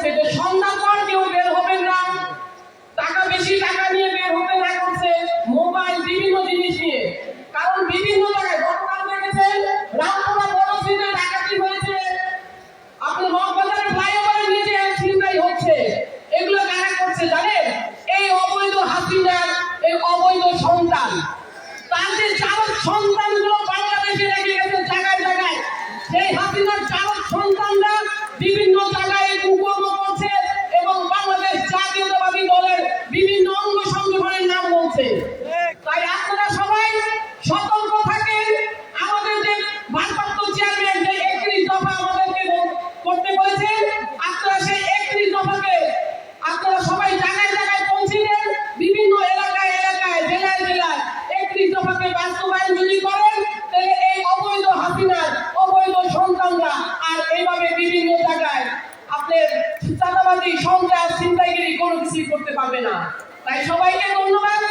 করছে যে সন্ধ্যার পর কেউ বের হবেন না। টাকা বেশি, টাকা নিয়ে বের হবে না করছে মোবাইল, বিভিন্ন জিনিস নিয়ে। কারণ বিভিন্ন জায়গায় গতকাল দেখেছেন, রামপুরা ডাকাতি হয়েছে। আপনি ফ্লাইওভারের নিচে হচ্ছে। এগুলো কারা করছে জানেন? এই অবৈধ হাসিনার, এই অবৈধ সন্তান। তার যে চালক সন্তানগুলো বাংলাদেশে রেখে গেছে জায়গায় জায়গায়, সেই হাসিনার চালক সন্তানরা বিভিন্ন তাই আপনারা সবাই সতর্ক থাকেন। আমাদের যে ভারপ্রাপ্ত চেয়ারম্যান যে একত্রিশ দফা আমাদেরকে করতে বলেছেন, আপনারা সেই একত্রিশ দফাকে আপনারা সবাই জায়গায় জায়গায় পৌঁছে বিভিন্ন এলাকায় এলাকায়, জেলায় জেলায় একত্রিশ দফাকে বাস্তবায়ন যদি করেন, তাহলে এই অবৈধ হাসিনার, অবৈধ সন্তানরা আর এইভাবে বিভিন্ন জায়গায় আপনার চাঁদাবাজি, সন্ত্রাস চিন্তাগিরি কোনো কিছুই করতে পারবে না। তাই সবাইকে ধন্যবাদ।